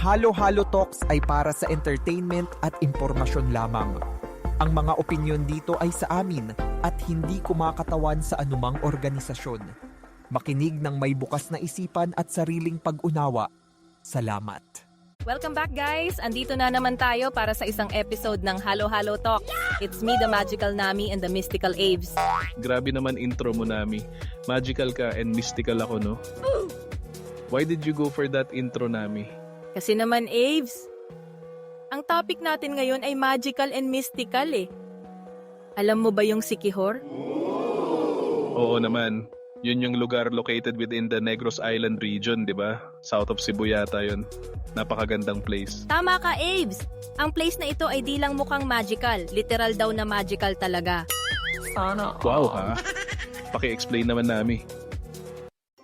Halo-Halo Talks ay para sa entertainment at impormasyon lamang. Ang mga opinyon dito ay sa amin at hindi kumakatawan sa anumang organisasyon. Makinig ng may bukas na isipan at sariling pag-unawa. Salamat. Welcome back guys! Andito na naman tayo para sa isang episode ng Halo Halo Talk. It's me, the Magical Nami and the Mystical Aves. Grabe naman intro mo, Nami. Magical ka and mystical ako, no? Why did you go for that intro, Nami? Kasi naman Aves, ang topic natin ngayon ay magical and mystical eh. Alam mo ba yung Sikihor? Oo naman. Yun yung lugar located within the Negros Island region, di ba? South of Cebu yata yun. Napakagandang place. Tama ka Aves! Ang place na ito ay di lang mukhang magical, literal daw na magical talaga. Wow, ha? Paki-explain naman, Nami.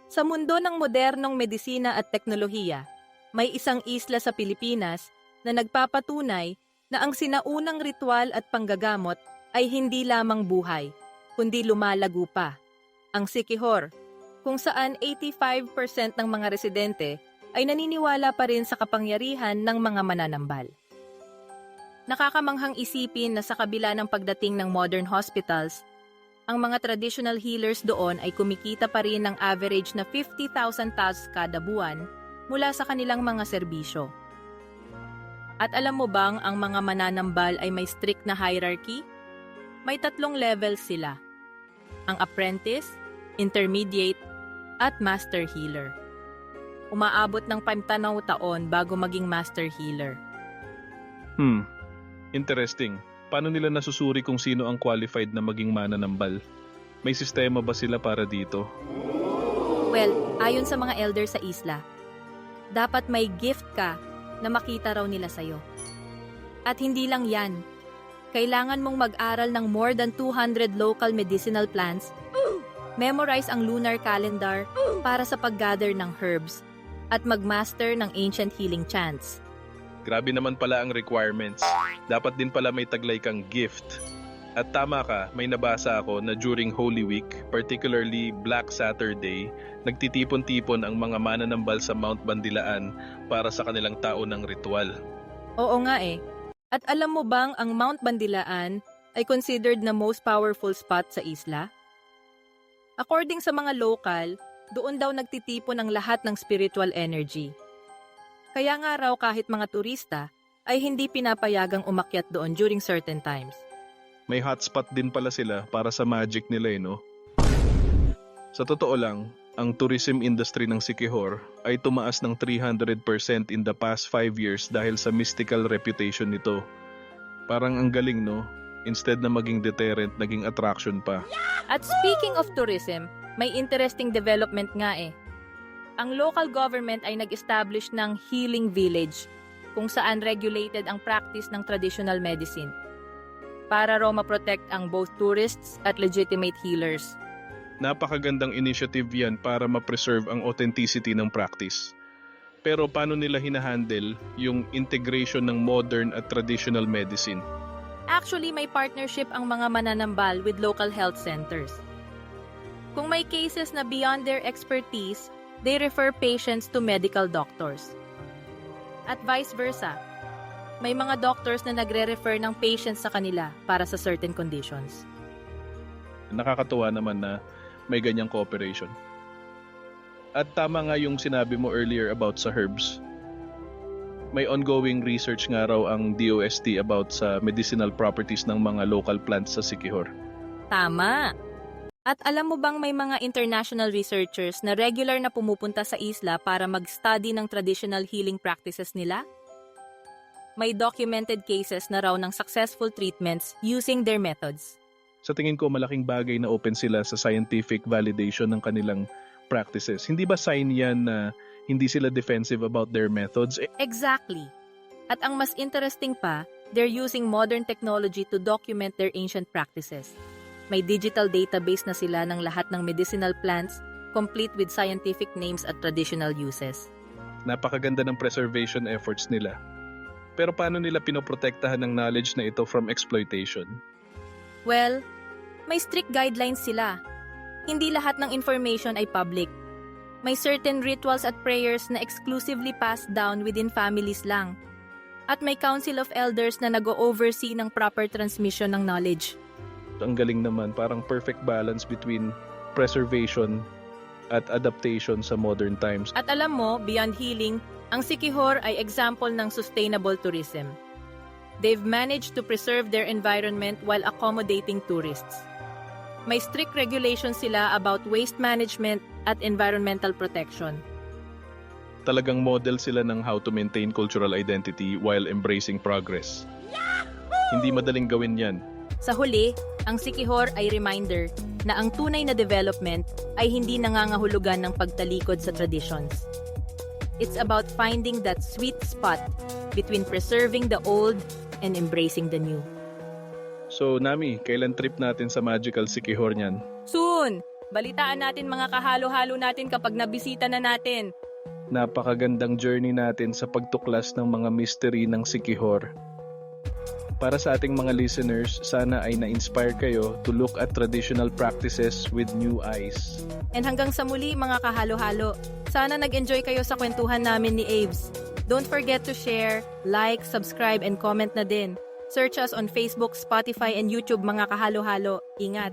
Sa mundo ng modernong medisina at teknolohiya, may isang isla sa Pilipinas na nagpapatunay na ang sinaunang ritual at panggagamot ay hindi lamang buhay, kundi lumalago pa. Ang Sikihor, kung saan 85% ng mga residente ay naniniwala pa rin sa kapangyarihan ng mga mananambal. Nakakamanghang isipin na sa kabila ng pagdating ng modern hospitals, ang mga traditional healers doon ay kumikita pa rin ng average na 50,000 tasks kada buwan mula sa kanilang mga serbisyo. At alam mo bang ang mga mananambal ay may strict na hierarchy? May tatlong levels sila. Ang apprentice, intermediate, at master healer. Umaabot ng pantanaw taon bago maging master healer. Hmm. Interesting. Paano nila nasusuri kung sino ang qualified na maging mananambal? May sistema ba sila para dito? Well, ayon sa mga elder sa isla, dapat may gift ka na makita raw nila sa'yo. At hindi lang yan. Kailangan mong mag-aral ng more than 200 local medicinal plants, memorize ang lunar calendar para sa pag-gather ng herbs, at mag-master ng ancient healing chants. Grabe naman pala ang requirements. Dapat din pala may taglay kang gift. At tama ka, may nabasa ako na during Holy Week, particularly Black Saturday, nagtitipon-tipon ang mga mananambal sa Mount Bandilaan para sa kanilang taon ng ritual. Oo nga eh. At alam mo bang ang Mount Bandilaan ay considered na most powerful spot sa isla? According sa mga local, doon daw nagtitipon ang lahat ng spiritual energy. Kaya nga raw kahit mga turista ay hindi pinapayagang umakyat doon during certain times. May hotspot din pala sila para sa magic nila eh, no? Sa totoo lang, ang tourism industry ng Sikihor ay tumaas ng 300% in the past 5 years dahil sa mystical reputation nito. Parang ang galing, no? Instead na maging deterrent, naging attraction pa. At speaking of tourism, may interesting development nga eh. Ang local government ay nag-establish ng Healing Village kung saan regulated ang practice ng traditional medicine para raw ma-protect ang both tourists at legitimate healers. Napakagandang initiative yan para ma-preserve ang authenticity ng practice. Pero paano nila hinahandle yung integration ng modern at traditional medicine? Actually, may partnership ang mga mananambal with local health centers. Kung may cases na beyond their expertise, they refer patients to medical doctors. At vice versa, may mga doctors na nagre-refer ng patients sa kanila para sa certain conditions. Nakakatuwa naman na may ganyang cooperation. At tama nga yung sinabi mo earlier about sa herbs. May ongoing research nga raw ang DOST about sa medicinal properties ng mga local plants sa Sikihor. Tama! At alam mo bang may mga international researchers na regular na pumupunta sa isla para mag-study ng traditional healing practices nila? May documented cases na raw ng successful treatments using their methods. Sa tingin ko malaking bagay na open sila sa scientific validation ng kanilang practices. Hindi ba sign yan na hindi sila defensive about their methods? Exactly. At ang mas interesting pa, they're using modern technology to document their ancient practices. May digital database na sila ng lahat ng medicinal plants, complete with scientific names at traditional uses. napakaganda ng preservation efforts nila. Pero paano nila pinoprotektahan ng knowledge na ito from exploitation? Well, may strict guidelines sila. Hindi lahat ng information ay public. May certain rituals at prayers na exclusively passed down within families lang. At may council of elders na nag-oversee ng proper transmission ng knowledge. Ang galing naman, parang perfect balance between preservation at adaptation sa modern times. At alam mo, beyond healing, ang Sikihor ay example ng sustainable tourism. They've managed to preserve their environment while accommodating tourists. May strict regulations sila about waste management at environmental protection. Talagang model sila ng how to maintain cultural identity while embracing progress. Hindi madaling gawin yan. Sa huli, ang Sikihor ay reminder na ang tunay na development ay hindi nangangahulugan ng pagtalikod sa traditions. It's about finding that sweet spot between preserving the old and embracing the new. So, Nami, kailan trip natin sa Magical Sikihor niyan? Soon! Balitaan natin mga kahalo-halo natin kapag nabisita na natin. Napakagandang journey natin sa pagtuklas ng mga mystery ng Sikihor. Para sa ating mga listeners, sana ay na-inspire kayo to look at traditional practices with new eyes. And hanggang sa muli mga kahalo-halo, sana nag-enjoy kayo sa kwentuhan namin ni Aves. Don't forget to share, like, subscribe, and comment na din. Search us on Facebook, Spotify, and YouTube mga kahalo-halo. Ingat!